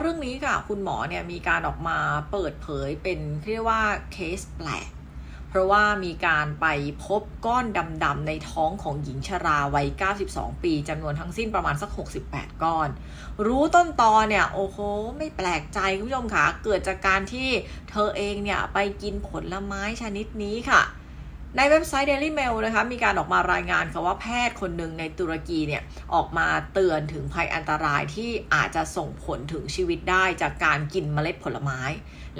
เรื่องนี้ค่ะ คุณหมอเนี่ยมีการออกมาเปิดเผยเป็นเรียกว่าเคสแปลก เพราะว่ามีการไปพบก้อนดำๆในท้องของหญิงชราวัย 92 ปีจำนวนทั้งสิ้นประมาณสัก 68 ก้อน รู้ต้นตอเนี่ย โอ้โห ไม่แปลกใจคุณผู้ชมค่ะ เกิดจากการที่เธอเองเนี่ย ไปกินผลไม้ชนิดนี้ค่ะ ในเว็บไซต์ Daily Mail นะคะมีการออกมารายงานค่ะว่าแพทย์คนหนึ่งในตุรกีเนี่ยออกมาเตือนถึงภัยอันตรายที่อาจจะส่งผลถึงชีวิตได้จากการกินเมล็ดผลไม้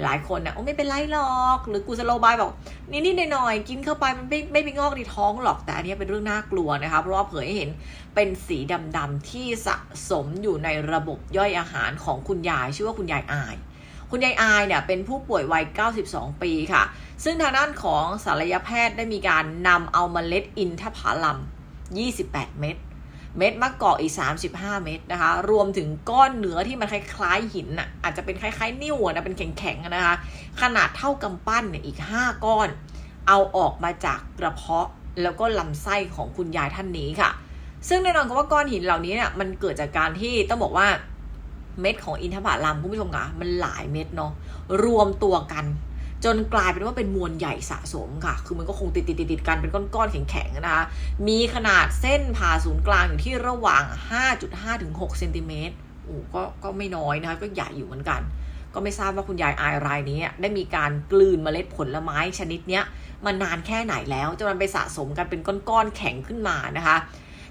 หลายคนนะโอ้ไม่เป็นไรหรอก หรือกูสโลบายบอกนิดๆหน่อยๆกินเข้าไปมันไม่ไม่ไปงอกในท้องหรอกแต่อันนี้เป็นเรื่องน่ากลัวนะคะเพราะว่าเผยให้เห็นเป็นสีดำๆที่สะสมอยู่ในระบบย่อยอาหารของคุณยายชื่อว่าคุณยายอาย คุณยายอายเนี่ยเป็นผู้ป่วยวัย 92 ปีค่ะ ซึ่งทางด้านของศัลยแพทย์ได้มีการนำเอาเมล็ดอินทผลัม 28 เม็ด เม็ดมะกอกอีก 35 เม็ดนะคะ รวมถึงก้อนเนื้อที่มันคล้ายๆหินน่ะ อาจจะเป็นคล้ายๆ นิ้วอะนะ เป็นแข็งๆนะคะ ขนาดเท่ากำปั้นเนี่ยอีก 5 ก้อน เอาออกมาจากกระเพาะแล้วก็ลำไส้ของคุณยายท่านนี้ค่ะ ซึ่งแน่นอนค่ะว่าก้อนหินเหล่านี้เนี่ยมันเกิดจากการที่ต้องบอกว่า เม็ดของอินทผลัมคุณผู้ชมคะมันหลายเม็ดเนาะรวมตัวกัน จนกลายเป็นว่าเป็นมวลใหญ่สะสมค่ะ คือมันก็คงติดติดติดๆๆกันเป็นก้อนๆแข็งๆนะคะ มีขนาดเส้นผ่าศูนย์กลางอยู่ที่ระหว่าง 5.5ถึง6เซนติเมตรโอ้ก็ก็ไม่น้อยนะคะก็ใหญ่อยู่เหมือนกัน ก็ไม่ทราบว่าคุณยายอายรายนี้ ได้มีการกลืนเมล็ดผลไม้ชนิดเนี้ยมานานแค่ไหนแล้วจนมันไปสะสมกันเป็นก้อนๆแข็งขึ้นมานะคะ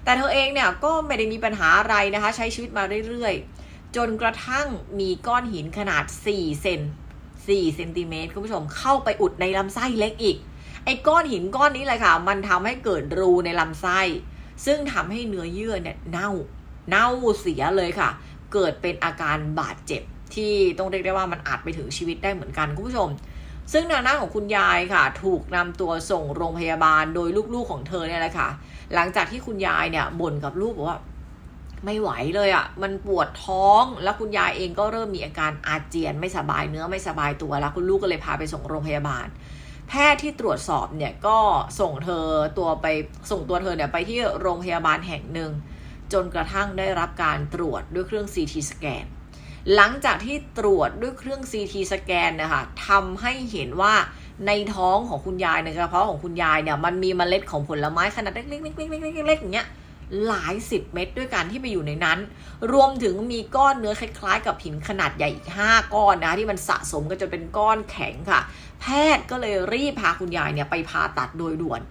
แต่เธอเองเนี่ยก็ไม่ได้มีปัญหาอะไรนะคะ ใช้ชีวิตมาเรื่อยๆ จนกระทั่งมีก้อนหินขนาด 4 เซน4เซนติเมตรคุณผู้ชมเข้าไปอุดในลำไส้เล็กอีก ไอ้ก้อนหินก้อนนี้เลยค่ะ มันทำให้เกิดรูในลำไส้ ซึ่งทำให้เนื้อเยื่อเนี่ยเน่า เน่าเสียเลยค่ะ เกิดเป็นอาการบาดเจ็บ ที่ต้องเรียกได้ว่ามันอาจไปถึงชีวิตได้เหมือนกันคุณผู้ชม ซึ่งทางด้าของคุณยายค่ะ ถูกนำตัวส่งโรงพยาบาลโดยลูกๆของเธอเนี่ยแหละค่ะ หลังจากที่คุณยายเนี่ยบ่นกับลูกบอกว่า ไม่ไหวเลยอะ่ะ มันปวดท้อง แล้วคุณยายเองก็เริ่มมีอาการอาเจียน ไม่สบายเนื้อไม่สบายตัว แล้วคุณลูกก็เลยพาไปส่งโรงพยาบาล แพทย์ที่ตรวจสอบเนี่ยก็ส่งเธอตัวไปส่งตัวเธอเนี่ยไปที่โรงพยาบาลแห่งหนึ่ง จนกระทั่งได้รับการตรวจด้วยเครื่อง CT สแกน หลังจากที่ตรวจด้วยเครื่อง CT สแกนนะคะทำให้เห็นว่าในท้องของคุณยายในกระเพาะของคุณยายเนี่ยมันมีเมล็ดของผลไม้ขนาดเล็กๆๆๆๆๆๆอย่างเงี้ย หลายสิบเม็ดด้วยกันที่ไปอยู่ในนั้น รวมถึงมีก้อนเนื้อคล้ายๆ กับหินขนาดใหญ่อีก 5 ก้อนนะที่มันสะสมกันจนเป็นก้อนแข็งค่ะ แพทย์ก็เลยรีบพาคุณยายเนี่ยไปผ่าตัดโดยด่วน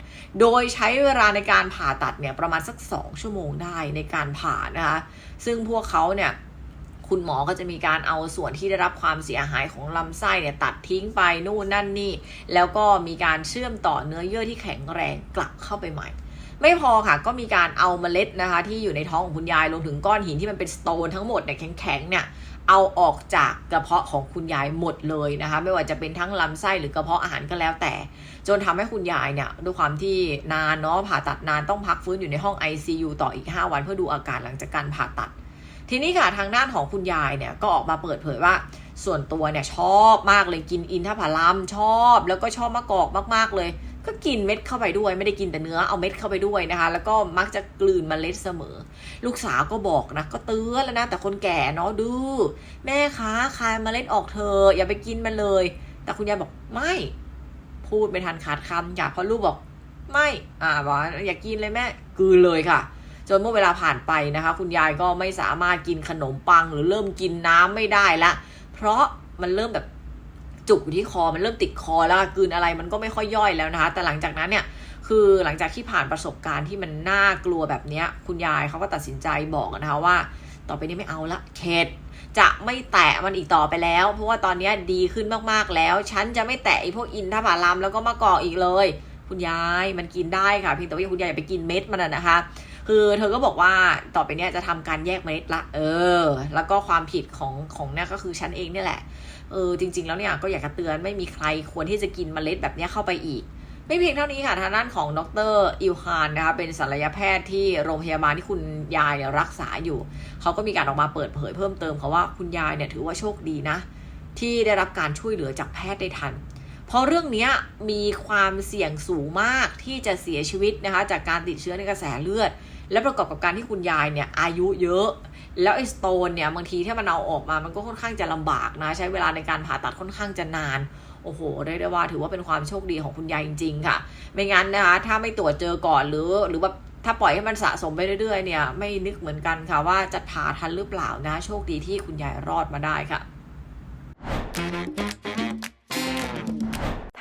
โดยใช้เวลาในการผ่าตัดเนี่ยประมาณสัก 2 ชั่วโมงได้ในการผ่านะคะ ซึ่งพวกเขาเนี่ยคุณหมอก็จะมีการเอาส่วนที่ได้รับความเสียหายของลำไส้เนี่ยตัดทิ้งไปนู่นนั่นนี่ แล้วก็มีการเชื่อมต่อเนื้อเยื่อที่แข็งแรงกลับเข้าไปใหม่ ไม่พอค่ะ ก็มีการเอาเมล็ดนะคะ ที่อยู่ในท้องของคุณยายรวมถึงก้อนหินที่มันเป็นสโตนทั้งหมดเนี่ยแข็งๆเนี่ยเอาออกจากกระเพาะของคุณยายหมดเลยนะคะ ไม่ว่าจะเป็นทั้งลำไส้หรือกระเพาะอาหารก็แล้วแต่ จนทำให้คุณยายเนี่ยด้วยความที่นานเนาะผ่าตัดนานต้องพักฟื้นอยู่ในห้อง ICU ต่ออีก 5 วันเพื่อดูอาการหลังจากการผ่าตัด ทีนี้ค่ะทางด้านของคุณยายเนี่ยก็ออกมาเปิดเผยว่าส่วนตัวเนี่ยชอบมากเลยกินอินทผลัมชอบ แล้วก็ชอบมะกอกมากๆเลย ก็กินเม็ดเข้าไปด้วย ไม่ได้กินแต่เนื้อเอาเม็ดเข้าไปด้วยนะคะ แล้วก็มักจะกลืนเมล็ดเสมอ ลูกสาวก็บอกนะ ก็เตือนแล้วนะ แต่คนแก่เนาะดื้อแม่คะคายเมล็ดออกเธอะอย่าไปกินมันเลย แต่คุณยายบอกไม่ พูดไม่ทันขาดคำอยากพอลูกบอก ไม่อ่าบอกอย่ากินเลยแม่กลืนเลยค่ะจนเมื่อเวลาผ่านไปนะคะ คุณยายก็ไม่สามารถกินขนมปังหรือเริ่มกินน้ำไม่ได้ละ เพราะมันเริ่มแบบ จุกอยู่ที่คอมันเริ่มติดคอแล้วกืนอะไรมันก็ไม่ค่อยย่อยแล้วนะคะ แต่หลังจากนั้นเนี่ยคือหลังจากที่ผ่านประสบการณ์ที่มันน่ากลัวแบบนี้คุณยายเขาก็ตัดสินใจบอกนะคะว่า ต่อไปนี้ไม่เอาละเข็ดจะไม่แตะมันอีกต่อไปแล้ว เพราะว่าตอนนี้ดีขึ้นมากๆแล้ว ฉันจะไม่แตะไอ้พวกอินทผลัมแล้วก็มะกอกอีกเลย คุณยายมันกินได้ค่ะเพียงแต่ว่าคุณยายอย่าไปกินเม็ดมันอะนะคะ คือเธอก็บอกว่าต่อไปเนี้ยจะทำการแยกเมล็ดละ เออ แล้วก็ความผิดของของเนี่ยก็คือฉันเองเนี่ยแหละ เออ จริง ๆ แล้วเนี่ยก็อยากจะเตือนไม่มีใครควรที่จะกินเมล็ดแบบเนี้ยเข้าไปอีก ไม่เพียงเท่านี้ค่ะ ทางด้านของดรอิลฮานนะคะ เป็นศัลยแพทย์ที่โรงพยาบาลที่คุณยายเนี่ยรักษาอยู่ เขาก็มีการออกมาเปิดเผยเพิ่มเติมเขาว่าคุณยายเนี่ยถือว่าโชคดีนะ ที่ได้รับการช่วยเหลือจากแพทย์ได้ทันเพราะเรื่องนี้มีความเสี่ยงสูงมากที่จะเสียชีวิตนะคะจากการติดเชื้อในกระแสเลือด และประกอบกับการที่คุณยายเนี่ยอายุเยอะ แล้วไอ้สโตนเนี่ยบางทีถ้ามันเอาออกมามันก็ค่อนข้างจะลำบากนะ ใช้เวลาในการผ่าตัดค่อนข้างจะนานโอ้โหเรียกได้ว่าถือว่าเป็นความโชคดีของคุณยายจริง ๆ ค่ะ ไม่งั้นนะคะ ถ้าไม่ตรวจเจอก่อนหรือ หรือแบบถ้าปล่อยให้มันสะสมไปเรื่อยๆ เนี่ย ไม่นึกเหมือนกันค่ะว่าจะผ่าทันหรือเปล่านะ โชคดีที่คุณยายรอดมาได้ค่ะ